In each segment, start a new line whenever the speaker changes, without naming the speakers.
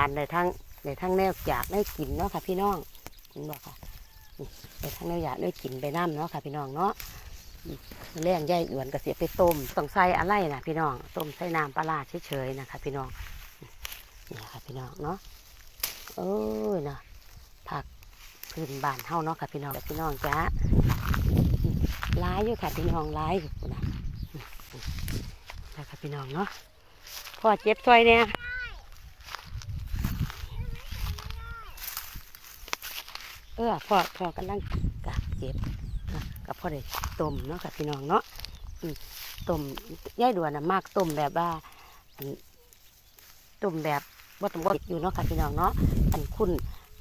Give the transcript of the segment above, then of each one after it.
ารในทั้งในทั้งแนวอยากได้กินเนาะค่ะพี่น้องเห็นบอกค่ะในทั้งแนวอยากได้กินไปน้ำเนาะค่ะพี่น้องเนาะอืมแรงย่ายอ้วนก็เสียไปต้มต้องใส่อะไรนะพี่น้องต้มใส่น้ำปลาเฉยๆนะคะพี่น้องนี่ค่ะพี่น้องเนาะเอ้ยนะผักพื้นบ้านเฮาเนาะค่ะพี่น้องพี่น้องจ้าร้ายอยู่ค่ะพี่น้องร้ายอยู่นะอืมอืมนะคะพี่น้องเนาะพ่อเจ็บซอยเนี่ย เออพ่อพ่อกำลังกะเจ็บกับพ่อได้ต้มเนาะค่ะพี่น้องเนาะต้มย่ายด่วนนะมากต้มแบบว่าต้มแบบว่าต้องว่าอยู่เนาะค่ะพี่น้องเนาะอันคุณ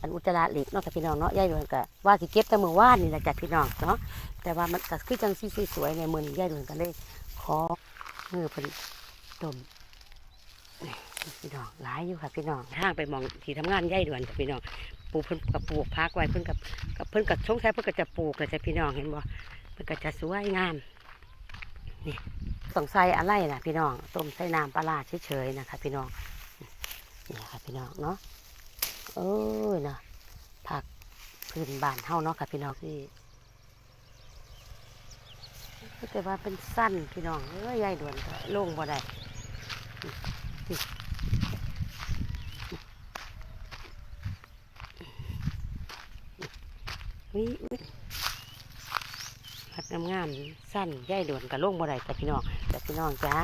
อันอุจจาระเหล็กเนาะค่ะพี่น้องเนาะย่ายด่วนก็ว่าสิเก็บแต่มือว่านนี่แหละจ้ะพี่น้องเนาะแต่ว่ามันก็คือจังสีสวยๆในมือนี้ย่ายด่วนก็เลยขอมือเพิ่นต้มพี่น้องหลายอยู่ค่ะพี่น้องทางไปมองที่ทำงานย่ายด่วนค่ะพี่น้อง ปลูกเพิ่นกับปลูกพักไว้เพิ่นกับกับเพิ่นกับสงสัยเพิ่นก็จะปลูกแหละจ้ะพี่น้องเห็นบ่เพิ่นก็จะสวยงามนี่ต้องใส่อะไรนะพี่น้องต้มใส่น้ำปลาเฉยๆนะคะ พี่น้องนี่ค่ะพี่น้องเนาะเอ้ยนะผักพื้นบ้านเฮาเนาะค่ะพี่น้องที่แต่ว่าเป็นสั้นพี่น้องเอ้ยยายด่วนก็ลงบ่ได้ นี่วิผัดงามงามๆสั้นย่ายด่วนกับลงบ่ได้กับพี่น้องแต่พี่น้องจ้า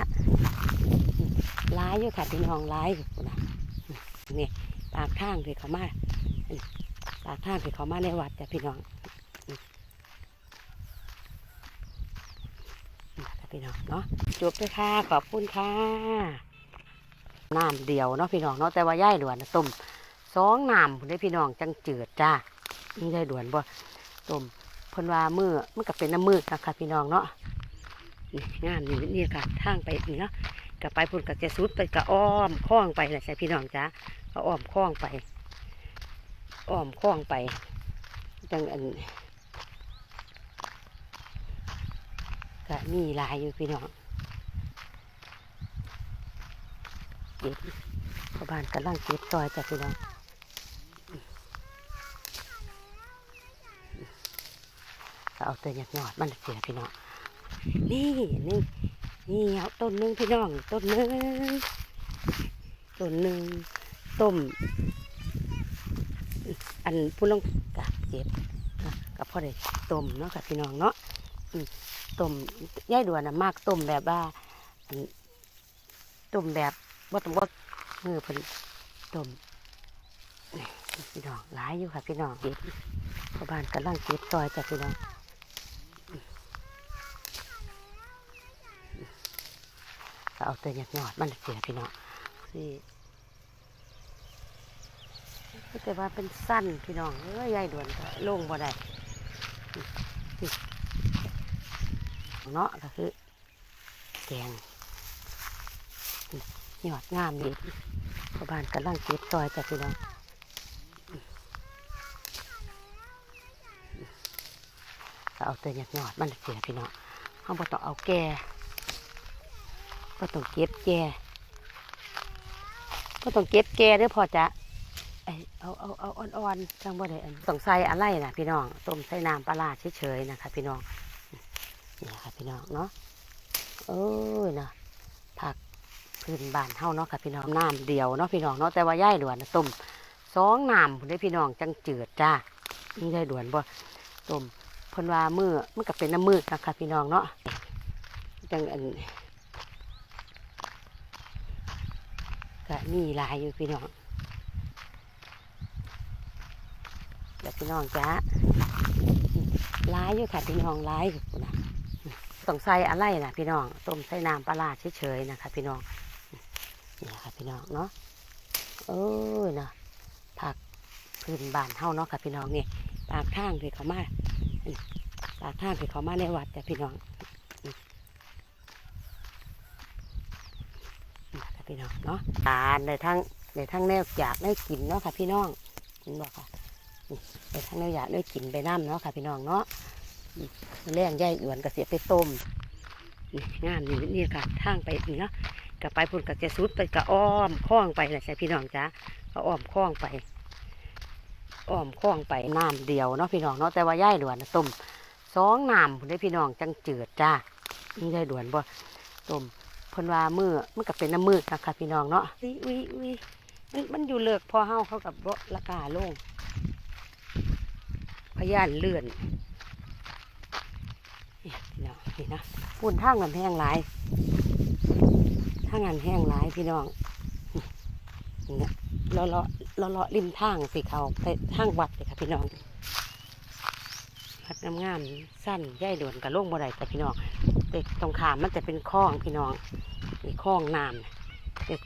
ร้ายอยู่ค่ะพี่น้องร้ายนะนี่ปากทางที่เขามาปากทางที่เขามาในวัดจ้ะพี่น้องค่พี่น้องเนาะจบด้วยค่ะขอบคุณค่ะน้ำเดียวเนาะพี่น้องเนาะแต่ว่าย่ายด่วนน่ะต้มสองน้ำพุ่นได้พี่น้องจังเจืดจ้า นี่ได้ด่วนบ่ต้มพนวามือมันก็เป็นน้ำมือนะคะพี่น้องเนาะนี่งานนี่นี่ค่ะทางไปนี่เนาะก็ไปพุ่นก็จะสุดไปก็อ้อมคล้องไปแหละใช่พี่น้องจ้าก็อ้อมคล้องไปอ้อมคล้องไปจังอันก็มีลายอยู่พี่น้องเก็บชาวบ้านกำลังเก็บซอยจ้ะพี่น้อง เอาตัวหยอดหยอดมันเสียพี่น้องนี่นี่นี่เอาต้นนึงพี่น้องต้นนึงต้นนึงต้ม อันผู้ลงกะเจ็บกับพ่อได้ต้มเนาะกับพี่น้องเนาะต้มย่ายด่วนนะมากต้มแบบว่าต้มแบบว่าต้องว่ามือพิ่นต้มพี่น้องหลายอยู่ค่ะพี่น้องเก็บชาวบ้านกำลังเก็บซอยจ้ะพี่น้อง ก็เอาตัวหยอดหยอดมันเสียพี่น้องสิแต่ว่าเป็นสั้นพี่น้องเอ้ยยายด่วนก็ลงบ่ได้เนาะก็คือแกงหยอดงามดีชาวบ้านกำลังเก็บซอยจ้ะพี่น้องก็เอาตัวหยอดหยอดมันเสียพี่น้องเขาบ่ต้องเอาแก่ ก็ต้องเก็บแก่ก็ต้องเก็บแก่เด้วยพอจะเอาเอาเอาอ่อนๆจังบ่ได้อันต้องใส่อะไรนะพี่น้องต้มใส่น้ำปลาเฉยๆนะคะพี่น้องนี่ค่ะพี่น้องเนาะเอ้ยนะผักพื้นบ้านเฮาเนาะค่ะพี่น้องน้ำเดียวเนาะพี่น้องเนาะแต่ว่าย่ายด่วนนะต้มสองน้ำได้พี่น้องจังจืดจ้านี่ได้ด่วนบ่ต้มพนวามือมันก็เป็นน้ำมือนะคะพี่น้องเนาะจังอัน ก็มีหลายอยู่พี่น้องเดี๋ยวพี่น้องจ้าหลายอยู่ค่ะพี่น้องหลายอยู่นะต้องใส่อะไรนะพี่น้องต้มใส่น้ำปลาเฉยๆนะคะพี่น้องนี่ค่ะพี่น้องเนาะเอ้ยนะผักพื้นบ้านเฮาเนาะค่ะพี่น้องนี่ปากทางที่เขามาปากทางที่เขามาในวัดแต่พี่น้อง ค่ะ พี่น้องเนาะทานในทั้งในทั้งแนวอยากได้กินเนาะค่ะ พี่น้องเห็นบอกค่ะในทั้งแนวอยากได้กินไปน้ำเนาะค่ะ พี่น้องเนาะแรงย่ายอ้วนก็เสียไปต้มงานนี่นี่ค่ะทางไปนี่เนาะกับไปพุ่นกับจะสุดไปกับอ้อมคล้องไปนะใช่พี่น้องจ้าก็อ้อมคล้องไปอ้อมคล้องไปน้ำเดียวเนาะพี่น้องเนาะแต่ว่าย่ายด่วนนะต้มสองน้ำได้พี่น้องจังเจืดจ้านี่ย่ายด่วนบ่ต้ม เพิ่นว่ามือมันก็เป็นน้ำมือนะคะพี่น้องเนาะอุ้ยอุ้ยอุ้ยมันมันอยู่เลิกพอเฮาเขากับบ่ราคาลงพยานเลื่อนนี่พี่น้องนี่นะปุ่นทางกันแห้งหลายทางกันแห้งหลายพี่น้องนี่นะเลาะเลาะเลาะเลาะริมทางสิเขาไปทางวัดเลยค่ะพี่น้องวัดงามๆสั้นย่ายด่วนกับโล่งบ่ได้แต่พี่น้องแต่ตรงขามมันจะเป็นคลองพี่น้อง มีคลองน้ำน่ะเด็ก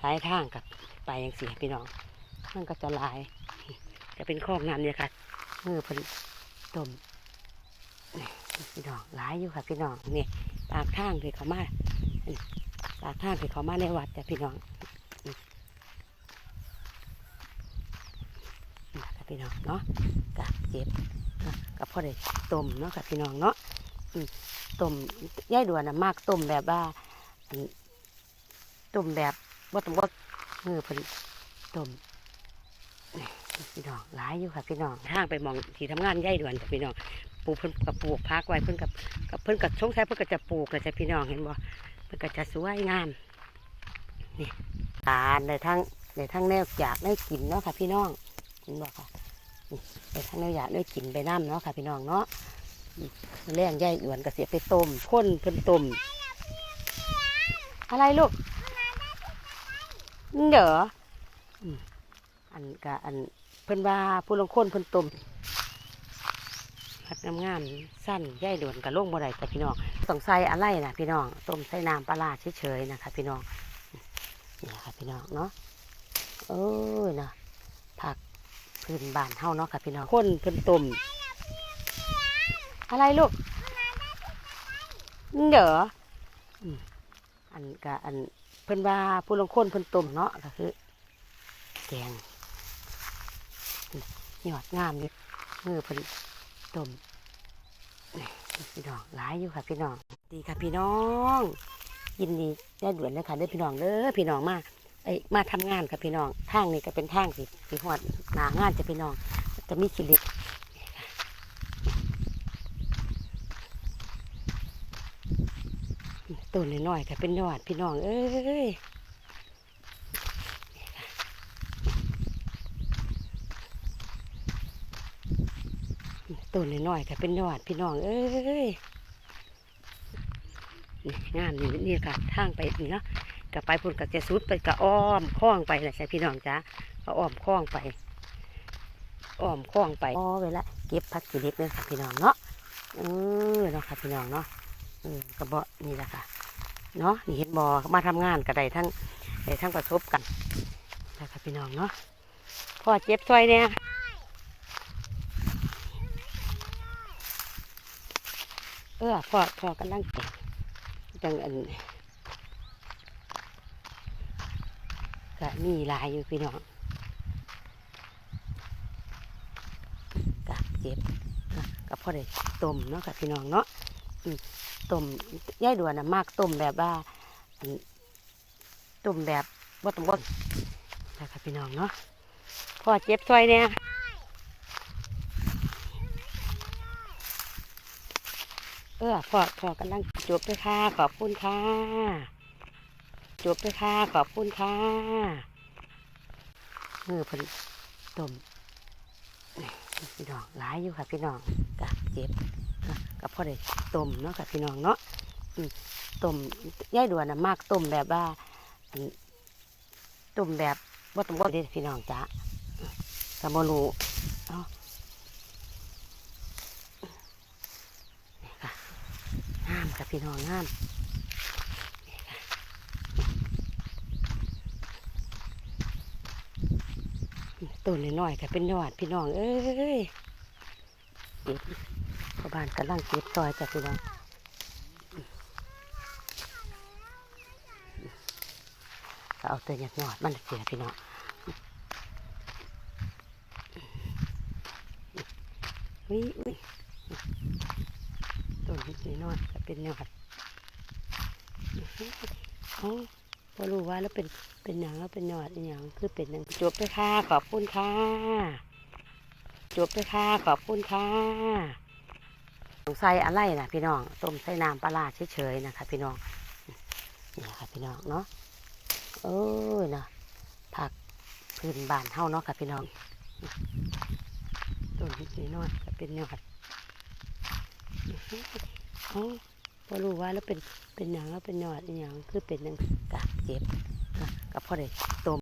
สายทางกับไปยังเสียพี่น้องมันก็จะลายจะเป็นคลองน้ำเนี่ยค่ะมือเพิ่นต้มพี่น้องหลายอยู่ค่ะพี่น้องนี่ปากทางที่เขามาปากทางที่เขามาในวัดแต่พี่น้องนี่พี่น้องเนาะกะเจ็บกับพ่อได้ต้มเนาะค่ะพี่น้องเนาะต้มย่ายด่วนนะมากต้มแบบว่า ต้มแบบว่าต้มว่ามือพิ่นต้มพี่น้องหลายอยู่ค่ะพี่น้องทางไปมองที่ทำงานย่ายด่วนค่ะพี่น้องปลูกเพิ่นกับปลูกพักไว้เพิ่นกับกับเพิ่นกับชงใช้เพิ่นก็จะปลูกเลยจ้ะพี่น้องเห็นบ่เพิ่นก็จะสวยงามนี่ทานในทั้งในทั้งแนวอยากได้กินเนาะค่ะพี่น้องเห็นบ่ค่ะในทั้งแนวอยากได้กินไปน้ำเนาะค่ะพี่น้องเนาะแรงย่ายด่วนก็เสียไปต้มข้นเพิ่นต้ม อะไรลูกเด้ออันกะอันเพิ่นว่าผู้ลงคนเพิ่นต้มผัดงามๆสั้นย่ายด่วนกับลงบ่ได้แต่พี่น้องต้องใส่อะไรนะพี่น้องต้มใส่น้ำปลาเฉยๆนะคะพี่น้องนี่ค่ะพี่น้องเนาะเออนะผักพื้นบ้านเฮาเนาะค่ะพี่น้องคนเพิ่นต้มอะไรลูกเด้อ อันกะอันเพิ่นว่าผู้ลงคนเพิ่นต้มเนาะก็คือ แกงยอดงามเลยมือเพิ่นต้มพี่น้องหลายอยู่ค่ะพี่น้อง ดีค่ะพี่น้อง ยินดีได้ด่วนเลยค่ะเด้อพี่น้องเด้อพี่น้องมาไอมาทำงานค่ะพี่น้องทางนี้ก็เป็นทางสิสีหอดหนางานจะพี่น้องจะมีกิเลส ต้นน้อยๆค่ะเป็นยอดพี่น้อง เอ้ยต้นน้อยๆค่ะเป็นยอดพี่น้อง เอ้ยงานนี่นี่ค่ะทางไปนี่เนาะกับไปพุ่นกับจะสุดไปกับอ้อมคล้องไปแหละใช่พี่น้องจ้าก็อ้อมคล้องไปอ้อมคล้องไปอ๋อเวลาเก็บผักกิเล็กเนี่ยค่ะพี่น้องเนาะเออเนาะค่ะพี่น้องเนาะเออกระเบาะนี่แหละค่ะ เนาะนี่เห็นบอมาทำงานก็ได้ทั้งได้ทั้งประสบกันนะคะพี่น้องเนาะพ่อเจ็บซอยเนี่ยเออพ่อพ่อกำลังเก็บจังอันก็มีลายอยู่พี่น้องกะเจ็บกับพ่อได้ต้มเนาะกับพี่น้องเนาะ ต้มย่ายด่วนนะมากต้มแบบว่าต้มแบบว่าต้มว่านะครับพี่น้องเนาะพ่อเจ็บซอยเนี่ยเออพ่อพ่อกำลังจบด้วยค่ะขอบคุณค่ะจบด้วยค่ะขอบคุณค่ะมือพิ่นต้มพี่น้องหลายอยู่ค่ะพี่น้องกะเจ็บ กับพ่อได้ต้มเนาะค่ะพี่น้องเนาะต้มย่ายด่วนนะมากต้มแบบว่าต้มแบบว่าต้มว่าเด็พี่น้องจ้ะกับบรูเนาะงามค่ะพี่น้องงามต้นน้อยๆค่เป็นยอดพี่น้อง เอ้ยาวบ้านกำลังเก็บซอยจ้ะพี่น้องก็เอาตัวหยอดมันเสียพี่น้องอุ้ยอุ้ยต้นนิดน้อยก็เป็นยอดเอาพอรู้ว่าแล้วเป็นเป็นหยังแล้วเป็นหยอดอหย่างคือเป็นหยังจบไปค่ะขอบคุณค่ะจบไปค่ะขอบคุณค่ะ ใส่อะไรนะพี่น้องต้มใส่น้ำปลาเฉยๆนะคะ พี่น้องนี่ค่ะพี่น้องเนาะเอ้ยนะผักพื้นบ้านเฮาเนาะค่ะพี่น้องต้นนี้น้อยก็เป็นยอดเอ้าพอรู้ว่าแล้วเป็นเป็นหยังแล้วเป็นยอดอหย่างคือเป็นหยังกะเจ็บนะก็พอได้ต้ม